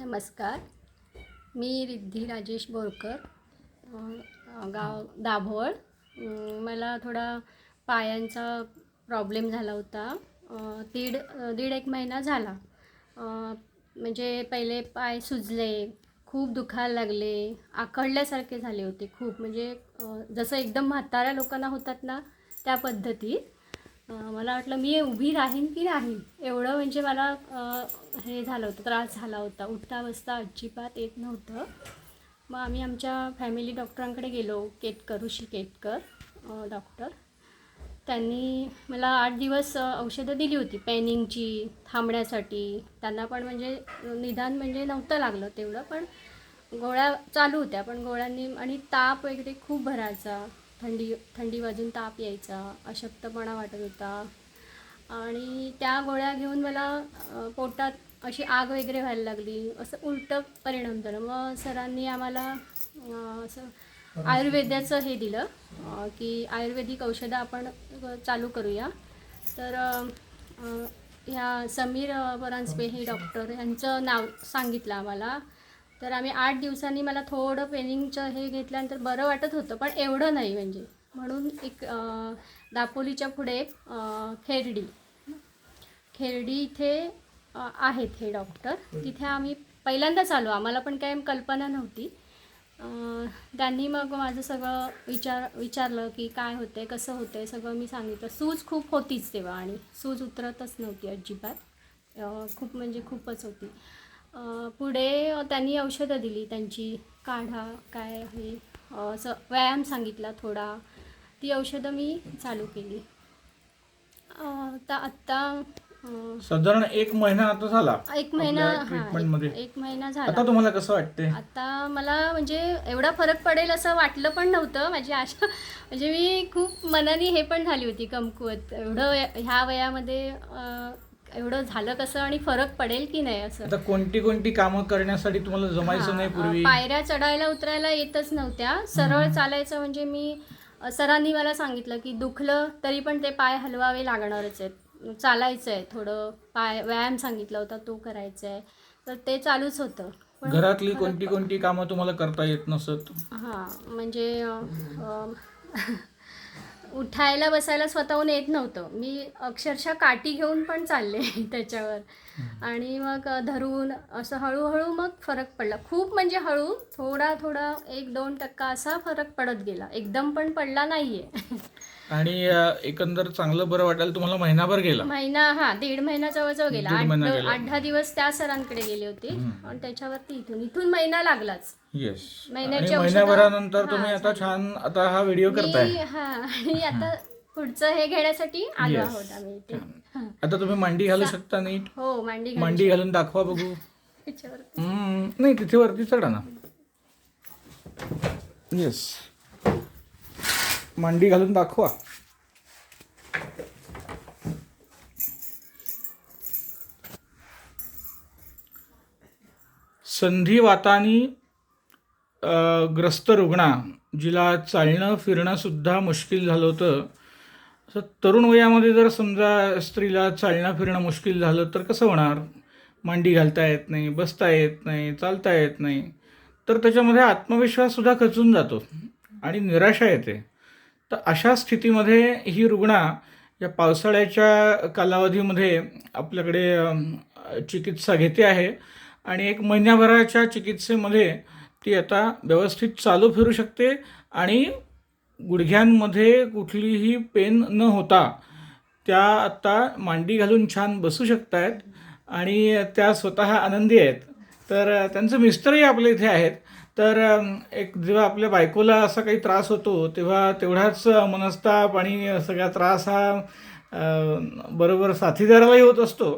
नमस्कार. मी रिद्धी राजेश बोरकर गाव दाभोळ. मला थोडा पायांचा प्रॉब्लेम झाला होता. दीड दीड एक महिना झाला. म्हणजे पहिले पाय सुजले खूप दुखायला लागले आकडल्यासारखे झाले होते खूप. म्हणजे जसं एकदम म्हाताऱ्या लोकांना होतात ना त्या पद्धतीत मला वाटलं मी उभी राहीन की राहीन एवढं म्हणजे मला हे झालं होतं त्रास झाला होता. उठता बसता अजिबात येत नव्हतं. मग आम्ही आमच्या फॅमिली डॉक्टरांकडे गेलो केतकर ऋषी केतकर डॉक्टर त्यांनी मला आठ दिवस औषधं दिली होती पेनिंगची थांबण्यासाठी. त्यांना पण म्हणजे निदान म्हणजे नव्हतं लागलं तेवढं पण गोळ्या चालू होत्या. पण गोळ्यांनी आणि ताप वगैरे खूप भरायचा. थंडी थंडी वाजून ताप यायचा अशक्तपणा वाटत होता. आणि त्या गोळ्या घेऊन मला पोटात अशी आग वगैरे व्हायला लागली. असं उलटं परिणाम झालं. मग सरांनी आम्हाला असं आयुर्वेदाचं हे दिलं की आयुर्वेदिक औषधं आपण चालू करूया. तर ह्या समीर परांजपे हे डॉक्टर यांचं नाव सांगितलं आम्हाला. तर आम्ही आठ दिवसांनी मला थोडं पेनिंगचं हे घेतल्यानंतर बरं वाटत होतं पण एवढं नाही म्हणजे. म्हणून एक दापोलीच्या पुढे खेरडी. खेरडी इथे आहेत हे डॉक्टर. तिथे आम्ही पहिल्यांदाच आलो. आम्हाला पण काही कल्पना नव्हती. त्यांनी मग माझं सगळं विचार विचारलं की काय होतंय कसं होतंय सगळं मी सांगितलं. सूज खूप होतीच तेव्हा आणि सूज उतरतच नव्हती अजिबात. खूप म्हणजे खूपच होती. पुढे त्यांनी औषधं दिली त्यांची काढा काय हे असं व्यायाम सांगितला थोडा. ती औषधं मी चालू केली. आता आत्ता साधारण एक महिना आता झाला एक महिना हा ट्रीटमेंटमध्ये एक- महिना आता झाला तुम्हाला कसं वाटते आता मला म्हणजे एवढा फरक पडेल असं वाटलं पण नव्हतं. माझी आशा म्हणजे मी खूप मनाने हे पण झाली होती कमकुवत एवढं वय- ह्या वयामध्ये अं, एवढं झालं कसं आणि फरक पडेल की नाही असं? आता कोणती कोणती कामं करण्यासाठी तुम्हाला जमायचं नाही पूर्वी? पायऱ्या चढायला उतरायला येतच नव्हत्या. सरळ चालायचं म्हणजे मी सरांनी मला सांगितलं की दुखलं तरी पण ते पाय हलवावे लागणारच आहेत. चालायचं आहे थोडं पाय व्यायाम सांगितला होता तो करायचा आहे तर ते चालूच होतं. पण घरातली कोणती कोणती कामं तुम्हाला करता येत नसत? हां म्हणजे अ, अ, उठायला बसायला स्वतःहून येत नव्हतं. मी अक्षरशः काठी घेऊन पण चालले त्याच्यावर. आणि मग धरून असं हळूहळू मग फरक पडला. खूप म्हणजे हळू थोडा थोडा एक दोन टक्का असा फरक पडत गेला. एकदम पण पडला नाहीये. आणि एकंदर चांगलं बरं वाटायला तुम्हाला महिनाभर गेला? महिना हा दीड महिना जवळजवळ गेला. दीड आठ महिना दो- गेला. आठ दहा दिवस त्या सरांकडे गेले होते. आणि त्याच्यावरती इथून इथून महिना लागलाच. येस महिन्याची आणि औषधं- महिन्याभरानंतर हा, तुम्ही आता. छान आता हा व्हिडिओ करताय. मी हा आणि आता पुढचं हे घेण्यासाठी आलो Yes. आहोत आम्ही इथे. हा. आता तुम्ही मांडी घालू शकता नीट? हो मांडी घालू मांडी घालून दाखवा बघू. त्याच्यावर हम्म, नाही तिथे वरती चढा ना. येस मांडी घालून दाखवा. संधिवातानी ग्रस्त रुग्णा जिला चालणं फिरणंसुद्धा मुश्किल झालं होतं. असं तरुण वयामध्ये जर समजा स्त्रीला चालणं फिरणं मुश्किल झालं तर कसं होणार? मांडी घालता येत नाही बसता येत नाही चालता येत नाही. तर त्याच्यामध्ये आत्मविश्वाससुद्धा खचून जातो आणि निराशा येते. तर अशा स्थितीमध्ये ही रुग्णा या पावसाळ्याच्या कालावधीमध्ये आपल्याकडे चिकित्सा घेते आहे आणि एक महिन्याभराच्या चिकित्सेमध्ये ती आता व्यवस्थित चालू फिरू शकते आणि गुडघ्यांमध्ये कुठलीही पेन न होता त्या आत्ता मांडी घालून छान बसू शकत आहेत आणि त्या स्वतः आनंदी आहेत. तर त्यांचं त्यांचे मिस्टरही आपल्या इथे आहेत. तर एक जेव्हा आपल्या बायकोला असा काही त्रास होतो तेव्हा तेवढाच मनस्ताप आणि सगळा त्रास हा बरोबर साथीदारालाही होत असतो.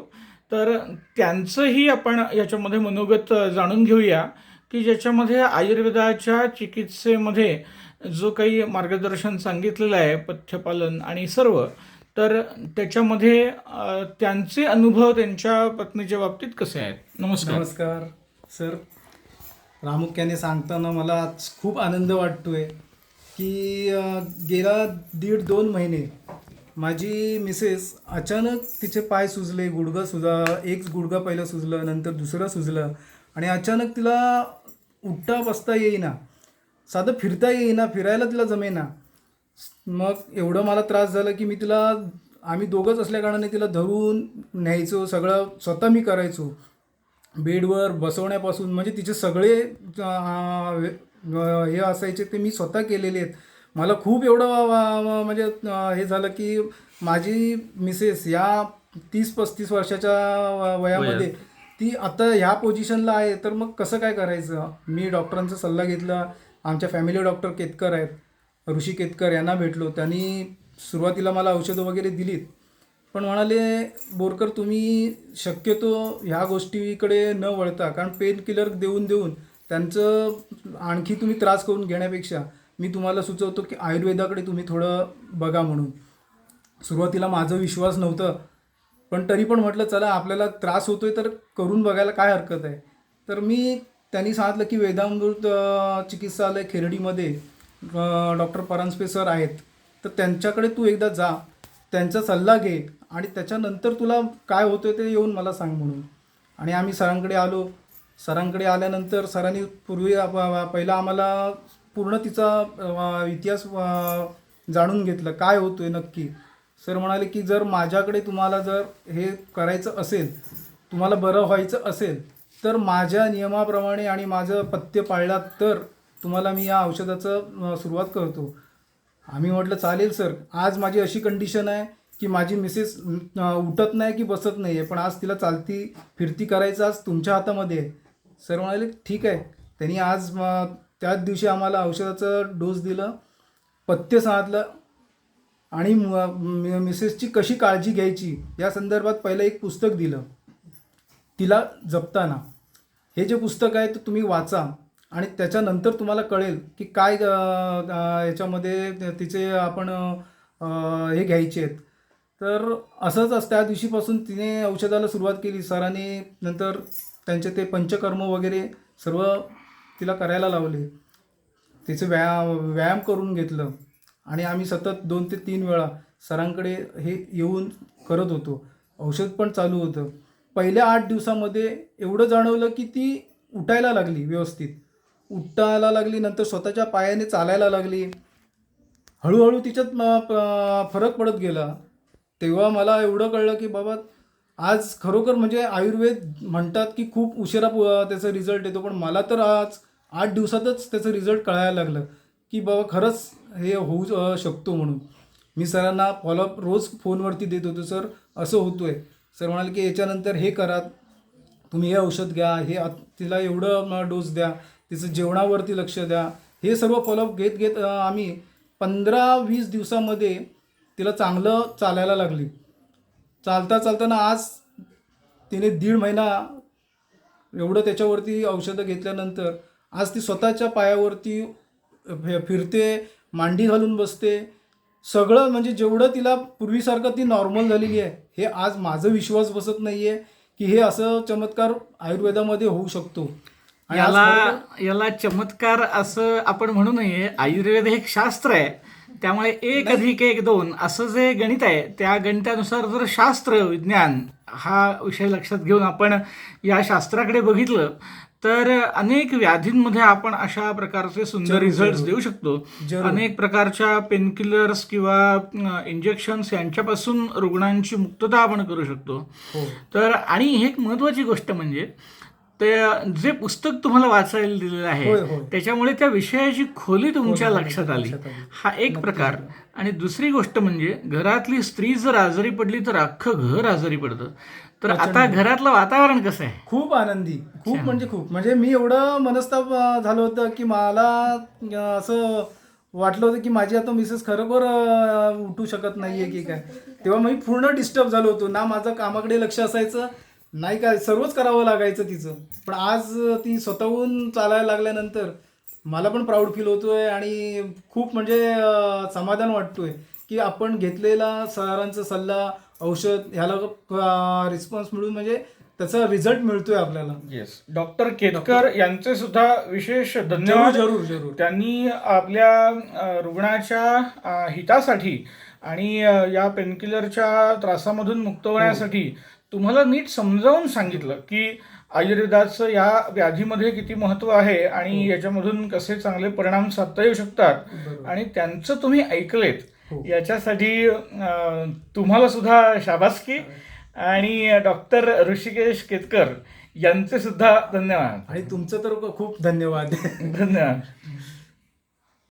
तर त्यांचंही आपण याच्यामध्ये मनोगत जाणून घेऊया की ज्याच्यामध्ये आयुर्वेदाच्या चिकित्सेमध्ये जो काही मार्गदर्शन सांगितलेलं आहे पथ्यपालन आणि सर्व तर त्याच्यामध्ये त्यांचे अनुभव त्यांच्या पत्नीच्या बाबतीत कसे आहेत? नमस्कार. नमस्कार. सर प्रामुख्याने सांगताना मला आज खूप आनंद वाटतोय की गेला दीड दोन महिने माझी मिसेस अचानक तिचे पाय सुजले गुडघं सुजा एक गुडघं पहिलं सुजलं नंतर दुसरं सुजलं आणि अचानक तिला उठता बसता येईना साधं फिरता येईना फिरायला तिला जमेना. मग एवढं मला त्रास झाला की मी तिला आम्ही दोघंच असल्याकारणाने तिला धरून न्यायचो सगळं स्वतः मी करायचो. बेडवर बसवण्यापासून म्हणजे तिचे सगळे हे असायचे ते मी स्वतः केलेले आहेत. मला खूप एवढं म्हणजे हे झालं की माझी मिसेस या तीस पस्तीस वर्षाच्या वयामध्ये ती आता ह्या पोझिशनला आहे तर मग कसं काय करायचं? मी डॉक्टरांचा सल्ला घेतला आमच्या फॅमिली डॉक्टर केतकर आहेत ऋषी केतकर यांना भेटलो त्यांनी सुरुवातीला मला औषधं वगैरे दिलीत. पण म्हणाले बोरकर तुम्ही शक्यतो ह्या गोष्टीकडे न वळता कारण पेन किलर देऊन देऊन त्यांचं आणखी तुम्ही त्रास करून घेण्यापेक्षा मी तुम्हाला सुचवतो की आयुर्वेदाकडे तुम्ही थोडं बघा म्हणून. सुरुवातीला माझं विश्वास नव्हतं पण तरी पण म्हटलं चला आपल्याला त्रास होतोय तर करून बघायला काय हरकत आहे? तर मी त्यांनी सांगितलं की वेदामृत चिकित्सालय खेरडीमध्ये डॉक्टर परांजपे सर आहेत तर त्यांच्याकडे तू एकदा जा. त्यांचा सल्ला घे आणि त्याच्यानंतर तुला काय होतं ते येऊन मला सांग म्हणून. आणि आम्ही सरांकडे आलो. सरांकडे आल्यानंतर सरांनी पूर्वी पहिला आम्हाला पूर्ण तिचा इतिहास जाणून घेतलं. काय होतोय नक्की? सर म्हणाले की जर माझ्याकडे तुम्हाला जर हे करायचं असेल तुम्हाला बरं व्हायचं असेल तर माझ्या नियमाप्रमाणे आणि माझं पथ्य पाळलात तर तुम्हाला मी या औषधाचं सुरुवात करतो. आम्ही म्हटलं चालेल सर. आज माझी अशी कंडिशन आहे की माझी मिसेस उठत नाही की बसत नाही आहे पण आज तिला चालती फिरती करायचं आज तुमच्या हातामध्ये आहे. सर म्हणाले ठीक आहे. त्यांनी आज त्याच दिवशी आम्हाला औषधाचं डोस दिलं पथ्य सांगितलं आणि मिसेसची कशी काळजी घ्यायची या संदर्भात पहिलं एक पुस्तक दिलं तिला जपताना. हे जे पुस्तक आहे ते तुम्ही वाचा. आणि त्याच्यानंतर तुम्हाला कळेल की काय याच्यामध्ये तिचे आपण हे घ्यायचे आहेत. तर असंच त्या दिवशीपासून तिने औषधाला सुरुवात केली. सरांनी नंतर त्यांचे ते पंचकर्म वगैरे सर्व तिला करायला लावले. तिचं व्यायाम व्यायाम करून घेतलं. आणि आम्ही सतत दोन ते तीन वेळा सरांकडे हे येऊन करत होतो. औषध पण चालू होतं. पहिल्या आठ दिवसामध्ये एवढं जाणवलं की ती उठायला लागली व्यवस्थित. उठायला लागली नंतर स्वतःच्या पायाने चालायला लागली. हळूहळू तिच्यात फरक पडत गेला. तेव्हा मला एवढं कळलं की बाबा आज खरोखर म्हणजे आयुर्वेद म्हणतात की खूप उशिरा त्याचा रिझल्ट येतो. पण मला तर आज आठ दिवसातच त्याचं रिझल्ट कळायला लागलं की बाबा खरंच हे होऊ शकतो म्हणून. मी सरांना फॉलोअप रोज फोनवरती देत होतो सर असं होतो आहे सर म्हणाले की याच्यानंतर हे करा. तुम्ही हे औषध घ्या. हे तिला एवढं डोस द्या. तिचं जेवणावरती लक्ष द्या. हे सर्व फॉलोअप घेत घेत आम्ही पंधरा वीस दिवसामध्ये तिला चांगलं चालायला लागली. चालता चालताना आज तिने दीड महिना एवढं त्याच्यावरती औषधं घेतल्यानंतर आज ती स्वतःच्या पायावरती फिरते मांडी घालून बसते. सगळं म्हणजे जेवढं तिला पूर्वीसारखं ती नॉर्मल झालेली आहे हे आज माझं विश्वास बसत नाही आहे की हे असं चमत्कार आयुर्वेदामध्ये होऊ शकतो. याला याला चमत्कार असं आपण म्हणू नये आयुर्वेद हे एक शास्त्र आहे. त्यामुळे एक अधिक एक दोन असं जे गणित आहे त्या गणितानुसार जर शास्त्र विज्ञान हा विषय लक्षात घेऊन आपण या शास्त्राकडे बघितलं तर अनेक व्याधींमध्ये आपण अशा प्रकारचे सुंदर रिझल्ट. देऊ शकतो. अनेक प्रकारच्या पेनकिलर्स किंवा इंजेक्शन्स यांच्यापासून रुग्णांची मुक्तता आपण करू शकतो. हो. तर आणि एक महत्वाची गोष्ट म्हणजे ते जे पुस्तक तुम्हाला वाचायला दिलेलं. आहे त्याच्यामुळे त्या विषयाची खोली तुमच्या लक्षात आली. हा एक प्रकार. आणि दुसरी गोष्ट म्हणजे घरातली स्त्री जर आजारी पडली तर अख्खं घर आजारी पडतं. तर आता घरातलं वातावरण कसं आहे? खूप आनंदी. खूप म्हणजे खूप. म्हणजे मी एवढं मनस्ताप झालं होतं की मला असं वाटलं होतं की माझी आता मिसेस खरोखर उठू शकत नाहीये की काय. तेव्हा मी पूर्ण डिस्टर्ब झालो होतो. ना माझं कामाकडे लक्ष असायचं नाही काय सर्वच करावं लागायचं तिचं. पण आज ती स्वतःहून चालायला लागल्यानंतर मला पण प्राऊड फील होतोय आणि खूप म्हणजे समाधान वाटतोय की आपण घेतलेला सरांचा सल्ला औषध ह्याला रिस्पॉन्स मिळून म्हणजे त्याचा रिझल्ट मिळतोय आपल्याला. येस डॉक्टर केतकर यांचे सुद्धा विशेष धन्यवाद. जरूर जरूर. त्यांनी आपल्या रुग्णाच्या हितासाठी आणि या पेनकिलरच्या त्रासामधून मुक्त होण्यासाठी तुम्हाला नीट समजावून सांगितलं की आयुर्वेदाचं या व्याधीमध्ये किती महत्त्व आहे आणि याच्यामधून कसे चांगले परिणाम साधता येऊ शकतात. आणि त्यांचं तुम्ही ऐकलेत. हो. याच्यासाठी तुम्हाला सुद्धा शाबासकी आणि डॉक्टर ऋषिकेश केतकर यांचे सुद्धा धन्यवाद. आणि तुमचं तर खूप धन्यवाद. धन्यवाद.